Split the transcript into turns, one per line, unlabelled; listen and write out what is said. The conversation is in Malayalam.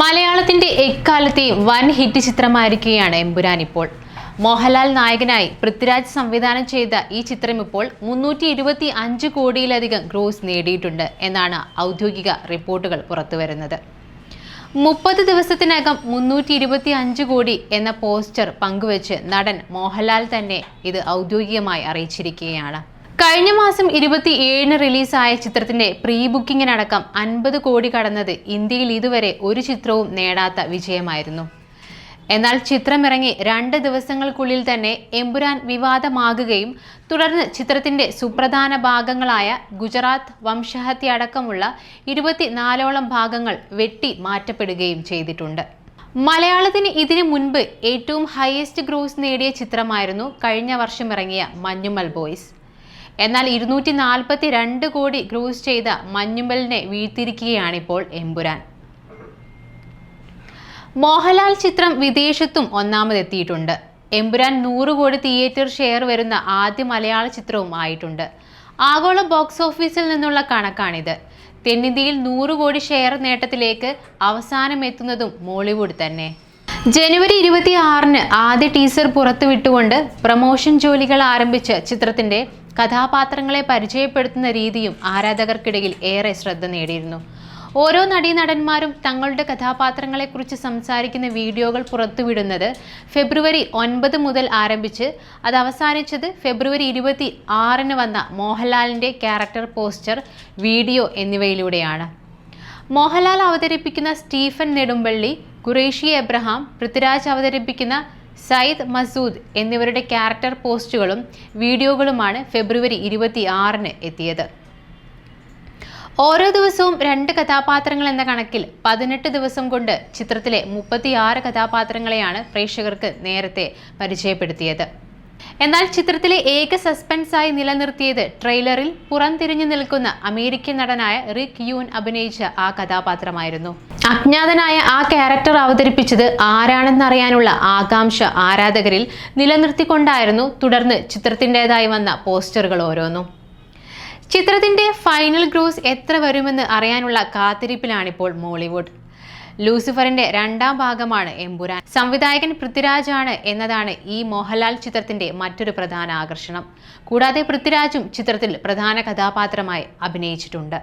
മലയാളത്തിന്റെ എക്കാലത്തെയും വൻ ഹിറ്റ് ചിത്രമായിരിക്കുകയാണ് എമ്പുരാൻ ഇപ്പോൾ. മോഹൻലാൽ നായകനായി പൃഥ്വിരാജ് സംവിധാനം ചെയ്ത ഈ ചിത്രം ഇപ്പോൾ മുന്നൂറ്റി ഇരുപത്തി അഞ്ച് കോടിയിലധികം ഗ്രോസ് നേടിയിട്ടുണ്ട് എന്നാണ് ഔദ്യോഗിക റിപ്പോർട്ടുകൾ പുറത്തുവരുന്നത്. മുപ്പത് ദിവസത്തിനകം മുന്നൂറ്റി ഇരുപത്തി അഞ്ച് കോടി എന്ന പോസ്റ്റർ പങ്കുവച്ച് നടൻ മോഹൻലാൽ തന്നെ ഇത് ഔദ്യോഗികമായി അറിയിച്ചിരിക്കുകയാണ്. കഴിഞ്ഞ മാസം ഇരുപത്തി ഏഴിന് റിലീസായ ചിത്രത്തിന്റെ പ്രീ ബുക്കിങ്ങിനടക്കം അൻപത് കോടി കടന്നത് ഇന്ത്യയിൽ ഇതുവരെ ഒരു ചിത്രവും നേടാത്ത വിജയമായിരുന്നു. എന്നാൽ ചിത്രമിറങ്ങി രണ്ട് ദിവസങ്ങൾക്കുള്ളിൽ തന്നെ എമ്പുരാൻ വിവാദമാകുകയും തുടർന്ന് ചിത്രത്തിന്റെ സുപ്രധാന ഭാഗങ്ങളായ ഗുജറാത്ത് വംശഹത്യ അടക്കമുള്ള ഇരുപത്തിനാലോളം ഭാഗങ്ങൾ വെട്ടി മാറ്റപ്പെടുകയും ചെയ്തിട്ടുണ്ട്. മലയാളത്തിന് ഇതിനു മുൻപ് ഏറ്റവും ഹയസ്റ്റ് ഗ്രോസ് നേടിയ ചിത്രമായിരുന്നു കഴിഞ്ഞ വർഷം ഇറങ്ങിയ മഞ്ഞുമൽ ബോയ്സ്. എന്നാൽ ഇരുന്നൂറ്റി നാൽപ്പത്തി രണ്ട് കോടി ക്രൂസ് ചെയ്ത മഞ്ഞുമലിനെ വീഴ്ത്തിരിക്കുകയാണിപ്പോൾ എമ്പുരാൻ. മോഹൻലാൽ ചിത്രം വിദേശത്തും ഒന്നാമതെത്തിയിട്ടുണ്ട്. എമ്പുരാൻ നൂറ് കോടി തിയേറ്റർ ഷെയർ വരുന്ന ആദ്യ മലയാള ചിത്രവും ആയിട്ടുണ്ട്. ആഗോള ബോക്സ് ഓഫീസിൽ നിന്നുള്ള കണക്കാണിത്. തെന്നിന്ത്യയിൽ നൂറ് കോടി ഷെയർ നേട്ടത്തിലേക്ക് അവസാനം എത്തുന്നതും മോളിവുഡ് തന്നെ. ജനുവരി ഇരുപത്തി ആറിന് ആദ്യ ടീസർ പുറത്തുവിട്ടുകൊണ്ട് പ്രമോഷൻ ജോലികൾ ആരംഭിച്ച ചിത്രത്തിന്റെ കഥാപാത്രങ്ങളെ പരിചയപ്പെടുത്തുന്ന രീതിയും ആരാധകർക്കിടയിൽ ഏറെ ശ്രദ്ധ നേടിയിരുന്നു. ഓരോ നടീനടന്മാരും തങ്ങളുടെ കഥാപാത്രങ്ങളെക്കുറിച്ച് സംസാരിക്കുന്ന വീഡിയോകൾ പുറത്തുവിടുന്നത് ഫെബ്രുവരി ഒൻപത് മുതൽ ആരംഭിച്ച് അത് അവസാനിച്ചത് ഫെബ്രുവരി ഇരുപത്തി ആറിന് വന്ന മോഹൻലാലിന്റെ ക്യാരക്ടർ പോസ്റ്റർ വീഡിയോ എന്നിവയിലൂടെയാണ്. മോഹൻലാൽ അവതരിപ്പിക്കുന്ന സ്റ്റീഫൻ നെടുമ്പള്ളി ഖുറേഷി എബ്രഹാം പൃഥ്വിരാജ് അവതരിപ്പിക്കുന്ന സയ്യിദ് മസൂദ് എന്നിവരുടെ ക്യാരക്ടർ പോസ്റ്റുകളും വീഡിയോകളുമാണ് ഫെബ്രുവരി ഇരുപത്തി ആറിന് എത്തിയത്. ഓരോ ദിവസവും രണ്ട് കഥാപാത്രങ്ങൾ എന്ന കണക്കിൽ പതിനെട്ട് ദിവസം കൊണ്ട് ചിത്രത്തിലെ മുപ്പത്തിയാറ് കഥാപാത്രങ്ങളെയാണ് പ്രേക്ഷകർക്ക് നേരത്തെ പരിചയപ്പെടുത്തിയത്. എന്നാൽ ചിത്രത്തിലെ ഏക സസ്പെൻസായി നിലനിർത്തിയത് ട്രെയിലറിൽ പുറംതിരിഞ്ഞു നിൽക്കുന്ന അമേരിക്കൻ നടനായ റിക് യൂൻ അഭിനയിച്ച ആ കഥാപാത്രമായിരുന്നു. അജ്ഞാതനായ ആ ക്യാരക്ടർ അവതരിപ്പിച്ചത് ആരാണെന്നറിയാനുള്ള ആകാംക്ഷ ആരാധകരിൽ നിലനിർത്തിക്കൊണ്ടായിരുന്നു തുടർന്ന് ചിത്രത്തിന്റെതായി വന്ന പോസ്റ്ററുകൾ ഓരോന്നും. ചിത്രത്തിന്റെ ഫൈനൽ ഗ്രൂസ് എത്ര വരുമെന്ന് അറിയാനുള്ള കാത്തിരിപ്പിലാണിപ്പോൾ മോളിവുഡ്. ലൂസിഫറിന്റെ രണ്ടാം ഭാഗമാണ് എമ്പുരാൻ. സംവിധായകൻ പൃഥ്വിരാജാണ് എന്നതാണ് ഈ മോഹൻലാൽ ചിത്രത്തിന്റെ മറ്റൊരു പ്രധാന ആകർഷണം. കൂടാതെ പൃഥ്വിരാജും ചിത്രത്തിൽ പ്രധാന കഥാപാത്രമായി അഭിനയിച്ചിട്ടുണ്ട്.